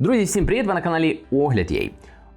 Друзі, всім привіт! Ви на каналі Огляд Єй.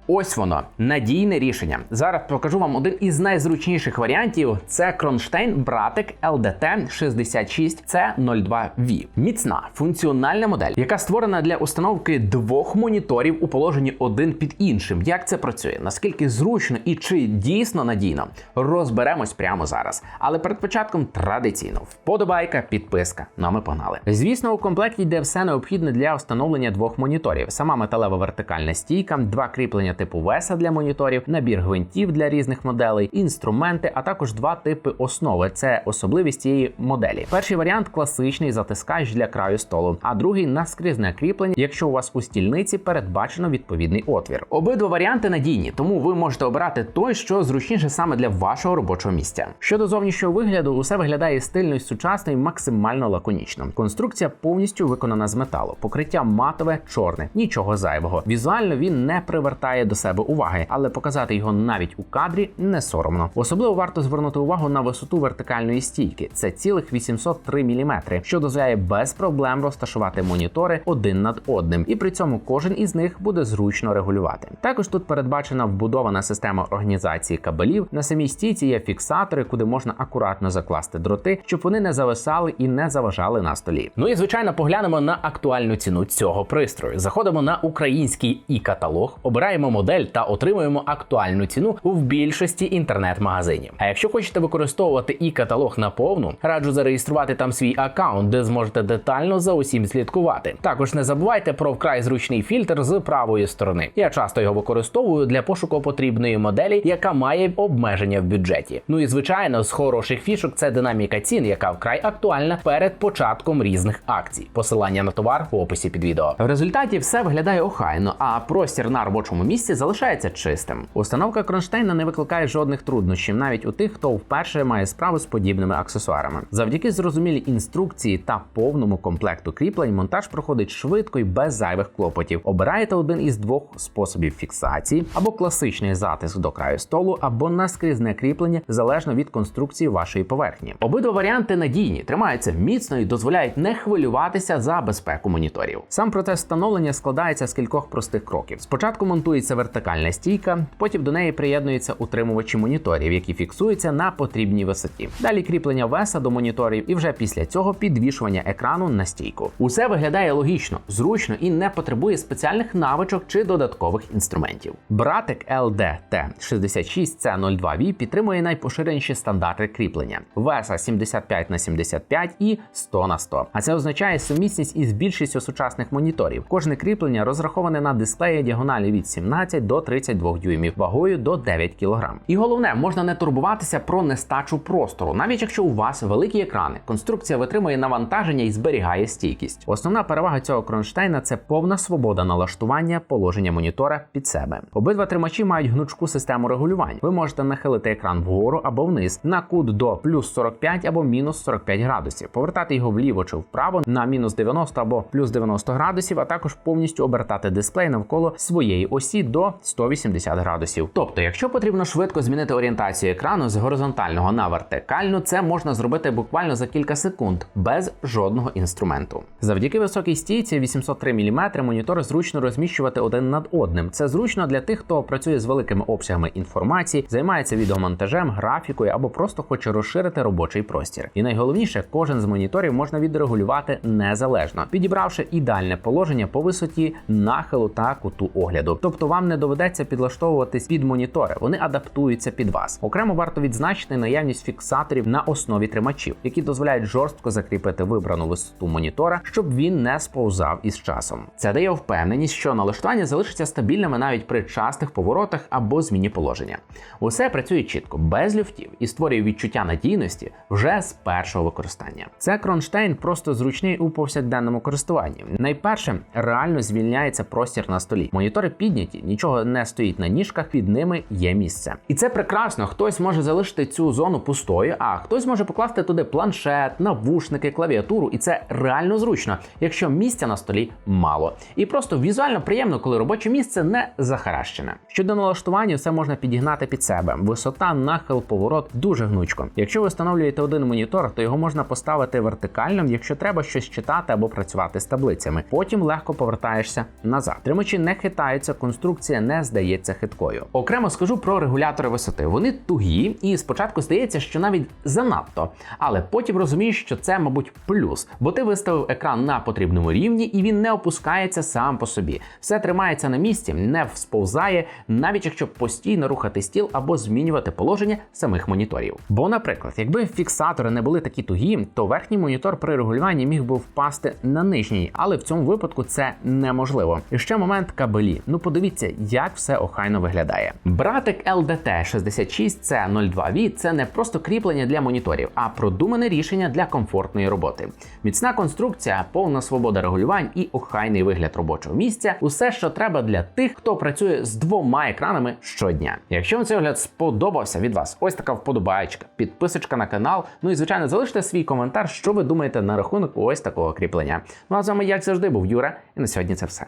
Ось воно надійне рішення. Зараз покажу вам один із найзручніших варіантів. Це Кронштейн Братик LDT 66C02V. Міцна функціональна модель, яка створена для установки двох моніторів у положенні один під іншим. Як це працює? Наскільки зручно і чи дійсно надійно? Розберемось прямо зараз. Але перед початком традиційно вподобайка, підписка. Ну а ми погнали. Звісно, у комплекті йде все необхідне для встановлення двох моніторів: сама металева вертикальна стійка, два кріплення типу веса для моніторів, набір гвинтів для різних моделей, інструменти, а також два типи основи. Це особливість цієї моделі. Перший варіант класичний затискач для краю столу, а другий наскрізне кріплення, якщо у вас у стільниці передбачено відповідний отвір. Обидва варіанти надійні, тому ви можете обирати той, що зручніше саме для вашого робочого місця. Щодо зовнішнього вигляду, усе виглядає стильно і сучасно і максимально лаконічно. Конструкція повністю виконана з металу, покриття матове, чорне, нічого зайвого. Візуально він не привертає до себе уваги, але показати його навіть у кадрі не соромно. Особливо варто звернути увагу на висоту вертикальної стійки. Це цілих 803 мм, що дозволяє без проблем розташувати монітори один над одним, і при цьому кожен із них буде зручно регулювати. Також тут передбачена вбудована система організації кабелів. На самій стійці є фіксатори, куди можна акуратно закласти дроти, щоб вони не зависали і не заважали на столі. Ну і звичайно, поглянемо на актуальну ціну цього пристрою. Заходимо на український і каталог, обираємо модель та отримуємо актуальну ціну в більшості інтернет-магазинів. А якщо хочете використовувати і каталог наповну, раджу зареєструвати там свій аккаунт, де зможете детально за усім слідкувати. Також не забувайте про вкрай зручний фільтр з правої сторони. Я часто його використовую для пошуку потрібної моделі, яка має обмеження в бюджеті. Ну і звичайно, з хороших фішок це динаміка цін, яка вкрай актуальна перед початком різних акцій. Посилання на товар в описі під відео. В результаті все виглядає охайно, а простір на робочому місці залишається чистим. Установка кронштейна не викликає жодних труднощів, навіть у тих, хто вперше має справу з подібними аксесуарами. Завдяки зрозумілій інструкції та повному комплекту кріплень, монтаж проходить швидко і без зайвих клопотів. Обираєте один із двох способів фіксації або класичний затиск до краю столу, або наскрізне кріплення залежно від конструкції вашої поверхні. Обидва варіанти надійні, тримаються міцно і дозволяють не хвилюватися за безпеку моніторів. Сам процес встановлення складається з кількох простих кроків. Спочатку монтується вертикальна стійка, потім до неї приєднуються утримувачі моніторів, які фіксуються на потрібній висоті. Далі кріплення веса до моніторів, і вже після цього підвішування екрану на стійку. Усе виглядає логічно, зручно і не потребує спеціальних навичок чи додаткових інструментів. Братик LDT 66C02V підтримує найпоширеніші стандарти кріплення: веса 75 на 75 і 100 на 100. А це означає сумісність із більшістю сучасних моніторів. Кожне кріплення розраховане на дисплеї діагоналі від 17 до 32 дюймів, вагою до 9 кг. І головне, можна не турбуватися про нестачу простору, навіть якщо у вас великі екрани. Конструкція витримує навантаження і зберігає стійкість. Основна перевага цього кронштейна це повна свобода налаштування положення монітора під себе. Обидва тримачі мають гнучку систему регулювань. Ви можете нахилити екран вгору або вниз на кут до плюс 45 або мінус 45 градусів, повертати його вліво чи вправо на мінус 90 або плюс 90 градусів, а також повністю обертати дисплей навколо своєї осі до 180 градусів. Тобто, якщо потрібно швидко змінити орієнтацію екрану з горизонтального на вертикальну, це можна зробити буквально за кілька секунд без жодного інструменту. Завдяки високій стійці 803 мм монітор зручно розміщувати один над одним. Це зручно для тих, хто працює з великими обсягами інформації, займається відеомонтажем, графікою або просто хоче розширити робочий простір. І найголовніше, кожен з моніторів можна відрегулювати незалежно, підібравши ідеальне положення по висоті, нахилу та куту огляду. Тобто вам не доведеться підлаштовуватись під монітори, вони адаптуються під вас. Окремо варто відзначити наявність фіксаторів на основі тримачів, які дозволяють жорстко закріпити вибрану висоту монітора, щоб він не сповзав із часом. Це дає впевненість, що налаштування залишиться стабільними навіть при частих поворотах або зміні положення. Усе працює чітко, без люфтів і створює відчуття надійності вже з першого використання. Це кронштейн просто зручний у повсякденному користуванні. Найперше реально звільняється простір на столі. Монітори підняті, нічого не стоїть на ніжках, під ними є місце. І це прекрасно. Хтось може залишити цю зону пустою, а хтось може покласти туди планшет, навушники, клавіатуру, і це реально зручно, якщо місця на столі мало. І просто візуально приємно, коли робоче місце не захаращене. Щодо налаштування, все можна підігнати під себе. Висота, нахил, поворот дуже гнучко. Якщо ви встановлюєте один монітор, то його можна поставити вертикально, якщо треба щось читати або працювати з таблицями. Потім легко повертаєшся назад. Тримачі не хитаються, конструкція не здається хиткою. Окремо скажу про регулятори висоти. Вони тугі, і спочатку здається, що навіть занадто, але потім розумієш, що це, мабуть, плюс, бо ти виставив екран на потрібному рівні, і він не опускається сам по собі. Все тримається на місці, не сповзає, навіть якщо постійно рухати стіл або змінювати положення самих моніторів. Бо, наприклад, якби фіксатори не були такі тугі, то верхній монітор при регулюванні міг би впасти на нижній, але в цьому випадку це неможливо. І ще момент кабелі. Ну подивіться, як все охайно виглядає. Братик LDT 66 c 02 v це не просто кріплення для моніторів, а продумане рішення для комфортної роботи. Міцна конструкція, повна свобода регулювань і охайний вигляд робочого місця усе, що треба для тих, хто працює з двома екранами щодня. Якщо вам цей огляд сподобався від вас, ось така вподобаєчка, підписочка на канал. Ну і звичайно, залиште свій коментар, що ви думаєте на рахунок ось такого кріплення. Ну а з вами, як завжди, був Юра, і на сьогодні це все.